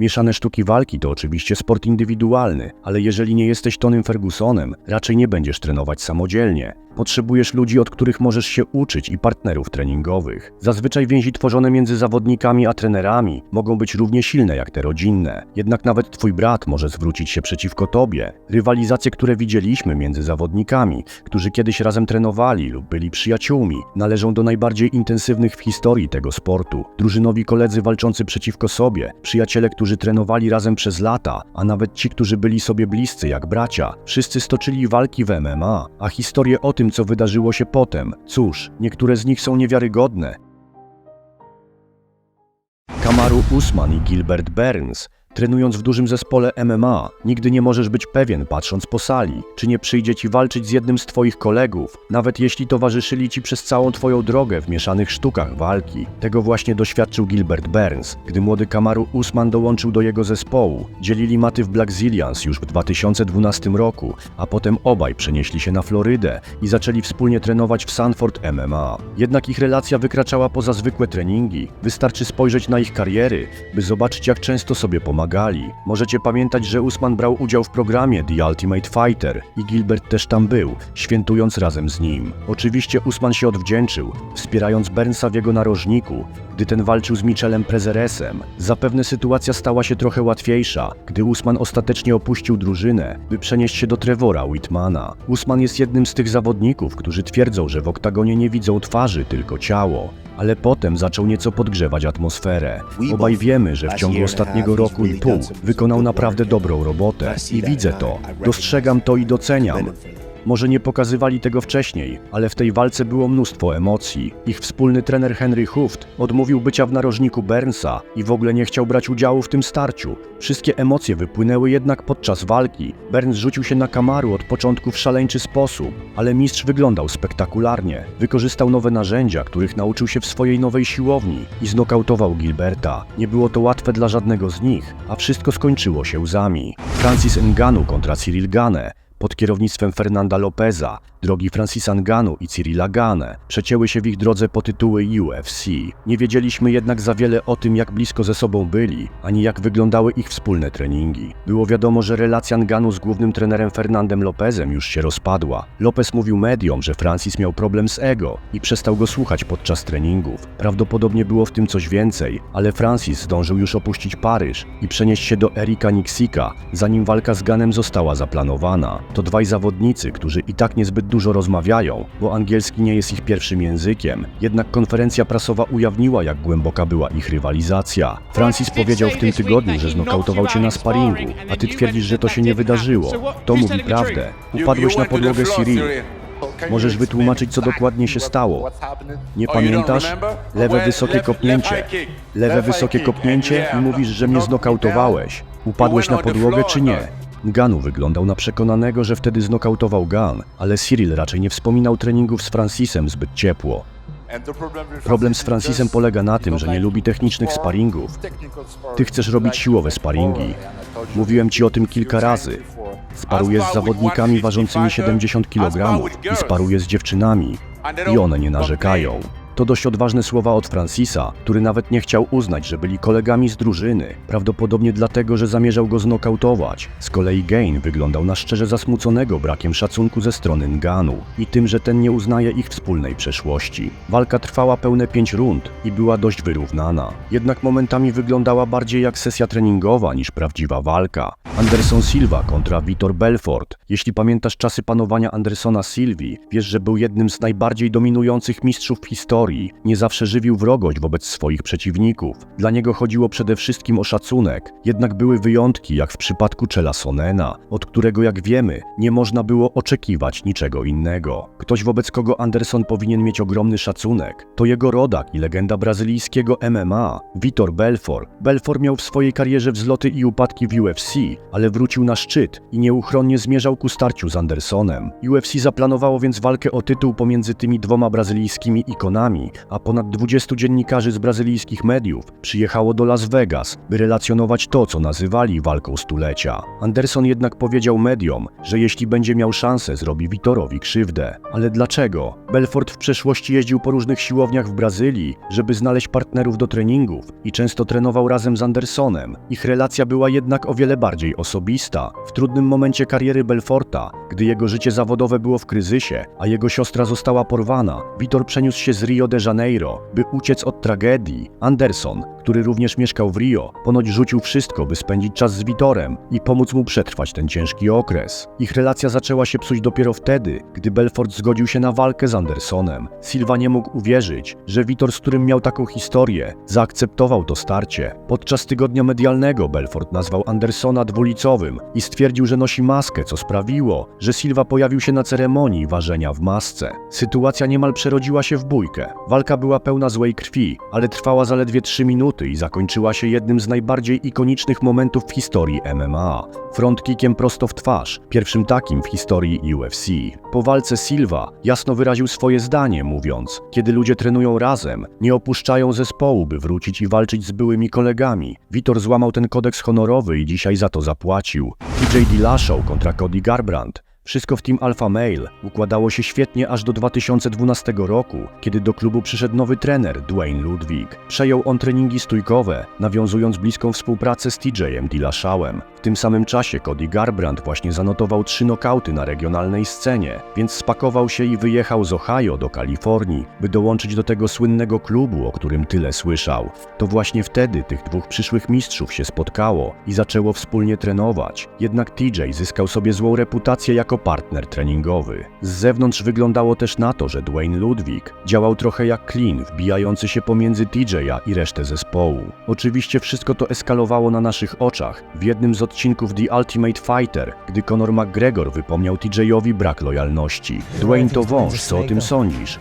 Mieszane sztuki walki to oczywiście sport indywidualny, ale jeżeli nie jesteś Tonym Fergusonem, raczej nie będziesz trenować samodzielnie. Potrzebujesz ludzi, od których możesz się uczyć i partnerów treningowych. Zazwyczaj więzi tworzone między zawodnikami a trenerami mogą być równie silne jak te rodzinne. Jednak nawet twój brat może zwrócić się przeciwko tobie. Rywalizacje, które widzieliśmy między zawodnikami, którzy kiedyś razem trenowali lub byli przyjaciółmi, należą do najbardziej intensywnych w historii tego sportu. Drużynowi koledzy walczący przeciwko sobie, przyjaciele, którzy trenowali razem przez lata, a nawet ci, którzy byli sobie bliscy jak bracia. Wszyscy stoczyli walki w MMA, a historie o tym, co wydarzyło się potem, cóż, niektóre z nich są niewiarygodne. Kamaru Usman i Gilbert Burns. Trenując w dużym zespole MMA, nigdy nie możesz być pewien, patrząc po sali, czy nie przyjdzie ci walczyć z jednym z twoich kolegów, nawet jeśli towarzyszyli ci przez całą twoją drogę w mieszanych sztukach walki. Tego właśnie doświadczył Gilbert Burns, gdy młody Kamaru Usman dołączył do jego zespołu. Dzielili maty w Black Zillions już w 2012 roku, a potem obaj przenieśli się na Florydę i zaczęli wspólnie trenować w Sanford MMA. Jednak ich relacja wykraczała poza zwykłe treningi. Wystarczy spojrzeć na ich kariery, by zobaczyć jak często sobie pomagali. Możecie pamiętać, że Usman brał udział w programie The Ultimate Fighter i Gilbert też tam był, świętując razem z nim. Oczywiście Usman się odwdzięczył, wspierając Burnsa w jego narożniku, gdy ten walczył z Michelem Prezeresem. Zapewne sytuacja stała się trochę łatwiejsza, gdy Usman ostatecznie opuścił drużynę, by przenieść się do Trevora Whitmana. Usman jest jednym z tych zawodników, którzy twierdzą, że w oktagonie nie widzą twarzy, tylko ciało. Ale potem zaczął nieco podgrzewać atmosferę. Obaj wiemy, że w ciągu ostatniego roku i pół wykonał naprawdę dobrą robotę i widzę to, dostrzegam to i doceniam. Może nie pokazywali tego wcześniej, ale w tej walce było mnóstwo emocji. Ich wspólny trener Henry Huft odmówił bycia w narożniku Burnsa i w ogóle nie chciał brać udziału w tym starciu. Wszystkie emocje wypłynęły jednak podczas walki. Burns rzucił się na Kamaru od początku w szaleńczy sposób, ale mistrz wyglądał spektakularnie. Wykorzystał nowe narzędzia, których nauczył się w swojej nowej siłowni i znokautował Gilberta. Nie było to łatwe dla żadnego z nich, a wszystko skończyło się łzami. Francis Ngannou kontra Cyril Gane pod kierownictwem Fernanda Lopeza, drogi Francisa Nganu i Cyrila Gane przecięły się w ich drodze po tytuły UFC. Nie wiedzieliśmy jednak za wiele o tym, jak blisko ze sobą byli, ani jak wyglądały ich wspólne treningi. Było wiadomo, że relacja Nganu z głównym trenerem Fernandem Lopezem już się rozpadła. Lopez mówił mediom, że Francis miał problem z ego i przestał go słuchać podczas treningów. Prawdopodobnie było w tym coś więcej, ale Francis zdążył już opuścić Paryż i przenieść się do Erika Nixika, zanim walka z Ganem została zaplanowana. To dwaj zawodnicy, którzy i tak niezbyt dużo rozmawiają, bo angielski nie jest ich pierwszym językiem. Jednak konferencja prasowa ujawniła, jak głęboka była ich rywalizacja. Francis powiedział w tym tygodniu, że znokautował cię na sparingu, a ty twierdzisz, że to się nie wydarzyło. To mówi prawdę. Upadłeś na podłogę Cyril. Możesz wytłumaczyć, co dokładnie się stało. Nie pamiętasz? Lewe wysokie kopnięcie. Lewe wysokie kopnięcie i mówisz, że mnie znokautowałeś. Upadłeś na podłogę czy nie? Ganu wyglądał na przekonanego, że wtedy znokautował Gan, ale Cyril raczej nie wspominał treningów z Francisem zbyt ciepło. Problem z Francisem polega na tym, że nie lubi technicznych sparingów. Ty chcesz robić siłowe sparingi. Mówiłem ci o tym kilka razy. Sparuję z zawodnikami ważącymi 70 kg i sparuję z dziewczynami i one nie narzekają. To dość odważne słowa od Francisa, który nawet nie chciał uznać, że byli kolegami z drużyny, prawdopodobnie dlatego, że zamierzał go znokautować. Z kolei Gain wyglądał na szczerze zasmuconego brakiem szacunku ze strony Nganu i tym, że ten nie uznaje ich wspólnej przeszłości. Walka trwała pełne pięć rund i była dość wyrównana. Jednak momentami wyglądała bardziej jak sesja treningowa niż prawdziwa walka. Anderson Silva kontra Vitor Belfort. Jeśli pamiętasz czasy panowania Andersona Silvi, wiesz, że był jednym z najbardziej dominujących mistrzów w historii. Nie zawsze żywił wrogość wobec swoich przeciwników. Dla niego chodziło przede wszystkim o szacunek. Jednak były wyjątki, jak w przypadku Czela Sonena, od którego, jak wiemy, nie można było oczekiwać niczego innego. Ktoś, wobec kogo Anderson powinien mieć ogromny szacunek, to jego rodak i legenda brazylijskiego MMA, Vitor Belfort. Belfort miał w swojej karierze wzloty i upadki w UFC, ale wrócił na szczyt i nieuchronnie zmierzał ku starciu z Andersonem. UFC zaplanowało więc walkę o tytuł pomiędzy tymi dwoma brazylijskimi ikonami, a ponad 20 dziennikarzy z brazylijskich mediów przyjechało do Las Vegas, by relacjonować to, co nazywali walką stulecia. Anderson jednak powiedział mediom, że jeśli będzie miał szansę, zrobi Vitorowi krzywdę. Ale dlaczego? Belfort w przeszłości jeździł po różnych siłowniach w Brazylii, żeby znaleźć partnerów do treningów i często trenował razem z Andersonem. Ich relacja była jednak o wiele bardziej osobista. W trudnym momencie kariery Belforta, gdy jego życie zawodowe było w kryzysie, a jego siostra została porwana, Vitor przeniósł się z Rio de Janeiro, by uciec od tragedii. Anderson, który również mieszkał w Rio, ponoć rzucił wszystko, by spędzić czas z Vitorem i pomóc mu przetrwać ten ciężki okres. Ich relacja zaczęła się psuć dopiero wtedy, gdy Belfort zgodził się na walkę z Andersonem. Silva nie mógł uwierzyć, że Vitor, z którym miał taką historię, zaakceptował to starcie. Podczas tygodnia medialnego Belfort nazwał Andersona dwulicowym i stwierdził, że nosi maskę, co sprawiło, że Silva pojawił się na ceremonii ważenia w masce. Sytuacja niemal przerodziła się w bójkę. Walka była pełna złej krwi, ale trwała zaledwie 3 minuty i zakończyła się jednym z najbardziej ikonicznych momentów w historii MMA. Frontkickiem prosto w twarz, pierwszym takim w historii UFC. Po walce Silva jasno wyraził swoje zdanie, mówiąc: Kiedy ludzie trenują razem, nie opuszczają zespołu, by wrócić i walczyć z byłymi kolegami. Vitor złamał ten kodeks honorowy i dzisiaj za to zapłacił. TJ Dillashaw kontra Cody Garbrandt. Wszystko w Team Alpha Male układało się świetnie aż do 2012 roku, kiedy do klubu przyszedł nowy trener Dwayne Ludwig. Przejął on treningi stójkowe, nawiązując bliską współpracę z TJ'em Dillashawem. W tym samym czasie Cody Garbrandt właśnie zanotował trzy nokauty na regionalnej scenie, więc spakował się i wyjechał z Ohio do Kalifornii, by dołączyć do tego słynnego klubu, o którym tyle słyszał. To właśnie wtedy tych dwóch przyszłych mistrzów się spotkało i zaczęło wspólnie trenować. Jednak TJ zyskał sobie złą reputację jako partner treningowy. Z zewnątrz wyglądało też na to, że Dwayne Ludwig działał trochę jak klin, wbijający się pomiędzy TJ'a i resztę zespołu. Oczywiście wszystko to eskalowało na naszych oczach. W jednym z odcinków The Ultimate Fighter, gdy Conor McGregor wypomniał TJ'owi brak lojalności. Dwayne to wąż, co o tym sądzisz?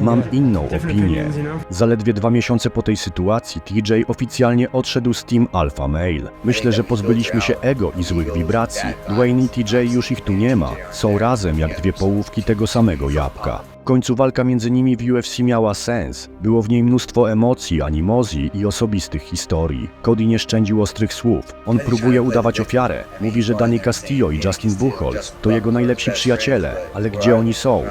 Mam inną opinię. Zaledwie dwa miesiące po tej sytuacji TJ oficjalnie odszedł z Team Alpha Male. Myślę, że pozbyliśmy się ego i złych wibracji. Dwayne i TJ już ich tu nie ma. Są razem jak dwie połówki tego samego jabłka. Końcu walka między nimi w UFC miała sens. Było w niej mnóstwo emocji, animozji i osobistych historii. Cody nie szczędził ostrych słów. On próbuje udawać ofiarę. Mówi, że Danny Castillo i Justin Buchholz to jego najlepsi przyjaciele. Ale gdzie oni są?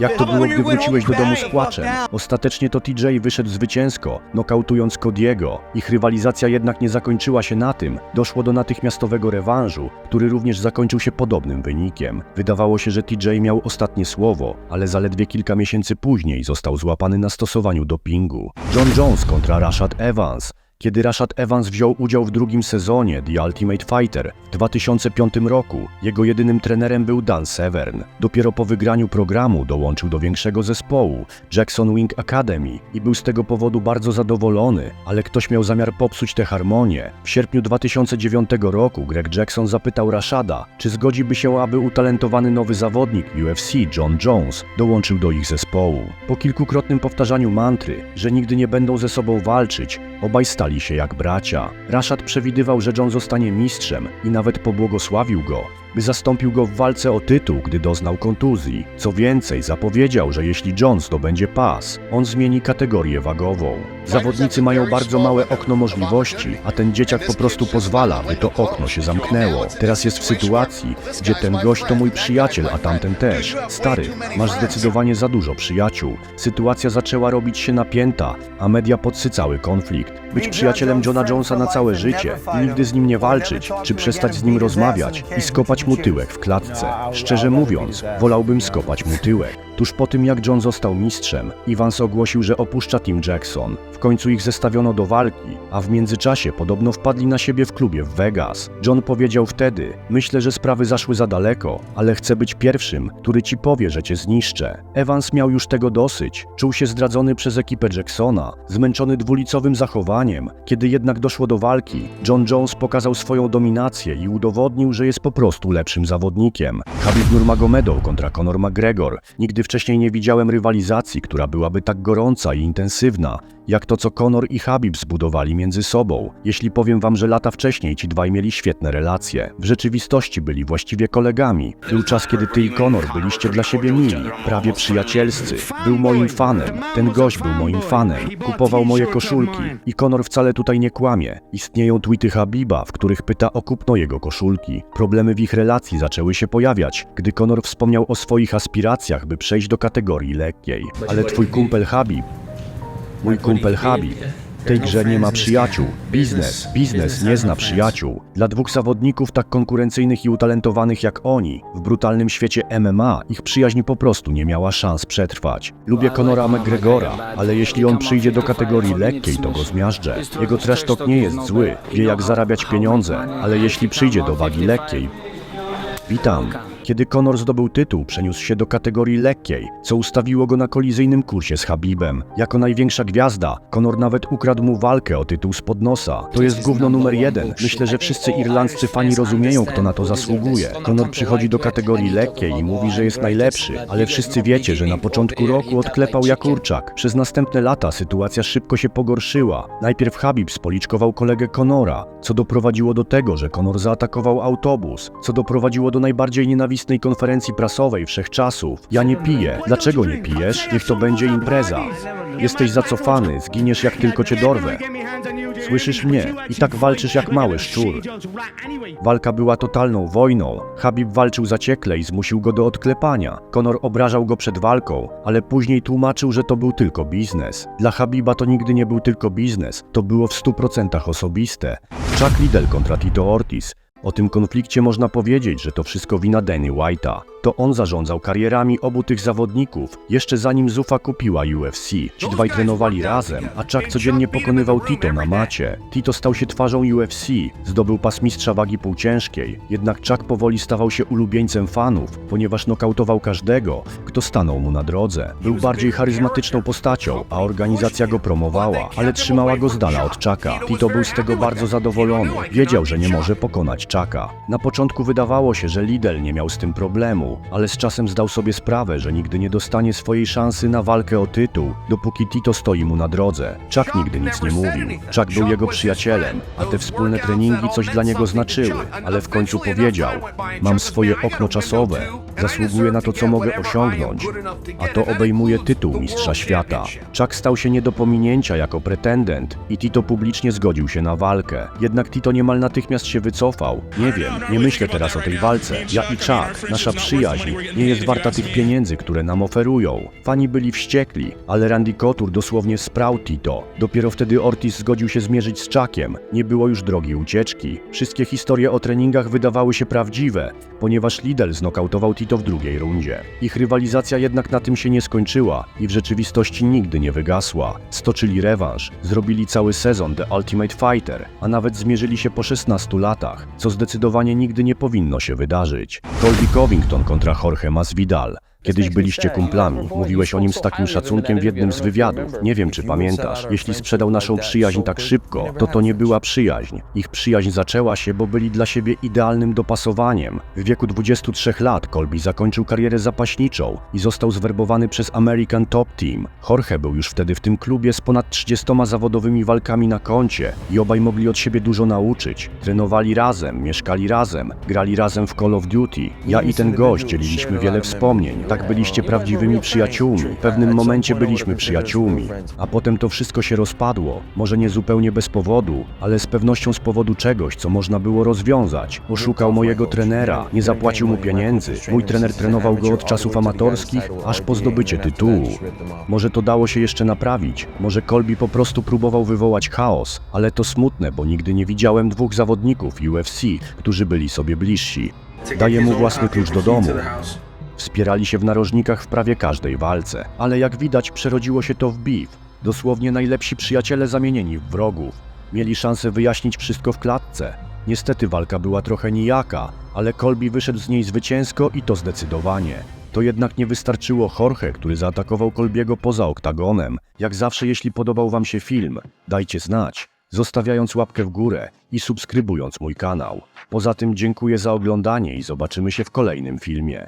Jak to było, gdy wróciłeś do domu z płaczem? Ostatecznie to TJ wyszedł zwycięsko, nokautując Cody'ego. Ich rywalizacja jednak nie zakończyła się na tym. Doszło do natychmiastowego rewanżu, który również zakończył się podobnym wynikiem. Wydawało się, że TJ miał ostatnie słowo, ale zaledwie kilka miesięcy później został złapany na stosowaniu dopingu. John Jones kontra Rashad Evans. Kiedy Rashad Evans wziął udział w drugim sezonie The Ultimate Fighter w 2005 roku, jego jedynym trenerem był Dan Severn. Dopiero po wygraniu programu dołączył do większego zespołu, Jackson Wing Academy, i był z tego powodu bardzo zadowolony, ale ktoś miał zamiar popsuć tę harmonię. W sierpniu 2009 roku Greg Jackson zapytał Rashada, czy zgodziłby się, aby utalentowany nowy zawodnik UFC John Jones dołączył do ich zespołu. Po kilkukrotnym powtarzaniu mantry, że nigdy nie będą ze sobą walczyć, obaj stali się jak bracia. Rashad przewidywał, że John zostanie mistrzem i nawet pobłogosławił go, by zastąpił go w walce o tytuł, gdy doznał kontuzji. Co więcej, zapowiedział, że jeśli John zdobędzie pas, on zmieni kategorię wagową. Zawodnicy mają bardzo małe okno możliwości, a ten dzieciak po prostu pozwala, by to okno się zamknęło. Teraz jest w sytuacji, gdzie ten gość to mój przyjaciel, a tamten też. Stary, masz zdecydowanie za dużo przyjaciół. Sytuacja zaczęła robić się napięta, a media podsycały konflikt. Być przyjacielem Johna Jonesa na całe życie nigdy z nim nie walczyć, czy przestać z nim rozmawiać i skopać mu tyłek w klatce. Szczerze mówiąc, wolałbym skopać mu tyłek. Tuż po tym, jak John został mistrzem, Evans ogłosił, że opuszcza Team Jackson. W końcu ich zestawiono do walki, a w międzyczasie podobno wpadli na siebie w klubie w Vegas. John powiedział wtedy: Myślę, że sprawy zaszły za daleko, ale chcę być pierwszym, który ci powie, że cię zniszczę. Evans miał już tego dosyć. Czuł się zdradzony przez ekipę Jacksona, zmęczony dwulicowym zachowaniem. Kiedy jednak doszło do walki, John Jones pokazał swoją dominację i udowodnił, że jest po prostu lepszym zawodnikiem. Khabib Nurmagomedov kontra Conor McGregor. Nigdy wcześniej nie widziałem rywalizacji, która byłaby tak gorąca i intensywna. Jak to, co Conor i Habib zbudowali między sobą. Jeśli powiem wam, że lata wcześniej ci dwaj mieli świetne relacje. W rzeczywistości byli właściwie kolegami. Był czas, kiedy ty i Conor byliście dla siebie mili, prawie przyjacielscy. Był moim fanem. Ten gość był moim fanem. Kupował moje koszulki. I Conor wcale tutaj nie kłamie. Istnieją tweety Habiba, w których pyta o kupno jego koszulki. Problemy w ich relacji zaczęły się pojawiać, gdy Conor wspomniał o swoich aspiracjach, by przejść do kategorii lekkiej. Ale twój kumpel Habib, mój kumpel Habib, w tej grze nie ma przyjaciół. Biznes, biznes nie zna przyjaciół. Dla dwóch zawodników tak konkurencyjnych i utalentowanych jak oni, w brutalnym świecie MMA, ich przyjaźń po prostu nie miała szans przetrwać. Lubię Conora McGregora, ale jeśli on przyjdzie do kategorii lekkiej, to go zmiażdżę. Jego trash talk nie jest zły, wie jak zarabiać pieniądze, ale jeśli przyjdzie do wagi lekkiej, Witam. Kiedy Conor zdobył tytuł, przeniósł się do kategorii lekkiej, co ustawiło go na kolizyjnym kursie z Habibem. Jako największa gwiazda, Conor nawet ukradł mu walkę o tytuł spod nosa. To jest gówno numer jeden. Myślę, że wszyscy irlandzcy fani rozumieją, kto na to zasługuje. Conor przychodzi do kategorii lekkiej i mówi, że jest najlepszy, ale wszyscy wiecie, że na początku roku odklepał jak kurczak. Przez następne lata sytuacja szybko się pogorszyła. Najpierw Habib spoliczkował kolegę Conora, co doprowadziło do tego, że Conor zaatakował autobus, co doprowadziło do najbardziej nienawistnej konferencji prasowej wszechczasów. Ja nie piję. Dlaczego nie pijesz? Niech to będzie impreza. Jesteś zacofany, zginiesz jak tylko cię dorwę. Słyszysz mnie? I tak walczysz jak mały szczur. Walka była totalną wojną. Habib walczył zaciekle i zmusił go do odklepania. Conor obrażał go przed walką, ale później tłumaczył, że to był tylko biznes. Dla Habiba to nigdy nie był tylko biznes, to było w 100% osobiste. Chuck Liddell kontra Tito Ortiz. O tym konflikcie można powiedzieć, że to wszystko wina Danny White'a. To on zarządzał karierami obu tych zawodników, jeszcze zanim Zufa kupiła UFC. Ci dwaj trenowali razem, a Chuck codziennie pokonywał Tito na macie. Tito stał się twarzą UFC, zdobył pas mistrza wagi półciężkiej. Jednak Chuck powoli stawał się ulubieńcem fanów, ponieważ nokautował każdego, kto stanął mu na drodze. Był bardziej charyzmatyczną postacią, a organizacja go promowała, ale trzymała go z dala od Chucka. Tito był z tego bardzo zadowolony. Wiedział, że nie może pokonać Chucka. Na początku wydawało się, że Lidl nie miał z tym problemu, ale z czasem zdał sobie sprawę, że nigdy nie dostanie swojej szansy na walkę o tytuł, dopóki Tito stoi mu na drodze. Chuck nigdy nic nie mówił. Chuck był jego przyjacielem, a te wspólne treningi coś dla niego znaczyły, ale w końcu powiedział: Mam swoje okno czasowe, zasługuję na to, co mogę osiągnąć, a to obejmuje tytuł Mistrza Świata. Chuck stał się nie do pominięcia jako pretendent i Tito publicznie zgodził się na walkę. Jednak Tito niemal natychmiast się wycofał. Nie wiem, nie myślę teraz o tej walce. Ja i Chuck, nasza przyjaźń, nie jest warta tych pieniędzy, które nam oferują. Fani byli wściekli, ale Randy Couture dosłownie sprał Tito. Dopiero wtedy Ortiz zgodził się zmierzyć z Chuckiem. Nie było już drogi ucieczki. Wszystkie historie o treningach wydawały się prawdziwe, ponieważ Lidl znokautował Tito w drugiej rundzie. Ich rywalizacja jednak na tym się nie skończyła i w rzeczywistości nigdy nie wygasła. Stoczyli rewanż, zrobili cały sezon The Ultimate Fighter, a nawet zmierzyli się po 16 latach, co zdecydowanie nigdy nie powinno się wydarzyć. Colby Covington kontra Jorge Masvidal. Kiedyś byliście kumplami. Mówiłeś o nim z takim szacunkiem w jednym z wywiadów. Nie wiem, czy pamiętasz. Jeśli sprzedał naszą przyjaźń tak szybko, to to nie była przyjaźń. Ich przyjaźń zaczęła się, bo byli dla siebie idealnym dopasowaniem. W wieku 23 lat Colby zakończył karierę zapaśniczą i został zwerbowany przez American Top Team. Jorge był już wtedy w tym klubie z ponad 30 zawodowymi walkami na koncie i obaj mogli od siebie dużo nauczyć. Trenowali razem, mieszkali razem, grali razem w Call of Duty. Ja i ten gość dzieliliśmy wiele wspomnień. Tak byliście prawdziwymi przyjaciółmi. W pewnym momencie byliśmy przyjaciółmi, a potem to wszystko się rozpadło. Może nie zupełnie bez powodu, ale z pewnością z powodu czegoś, co można było rozwiązać. Oszukał mojego trenera, nie zapłacił mu pieniędzy. Mój trener trenował go od czasów amatorskich, aż po zdobycie tytułu. Może to dało się jeszcze naprawić. Może Colby po prostu próbował wywołać chaos, ale to smutne, bo nigdy nie widziałem dwóch zawodników UFC, którzy byli sobie bliżsi. Daję mu własny klucz do domu. Wspierali się w narożnikach w prawie każdej walce, ale jak widać przerodziło się to w beef. Dosłownie najlepsi przyjaciele zamienieni w wrogów. Mieli szansę wyjaśnić wszystko w klatce. Niestety walka była trochę nijaka, ale Colby wyszedł z niej zwycięsko i to zdecydowanie. To jednak nie wystarczyło Jorge, który zaatakował Kolbiego poza oktagonem. Jak zawsze, jeśli podobał Wam się film, dajcie znać, zostawiając łapkę w górę i subskrybując mój kanał. Poza tym dziękuję za oglądanie i zobaczymy się w kolejnym filmie.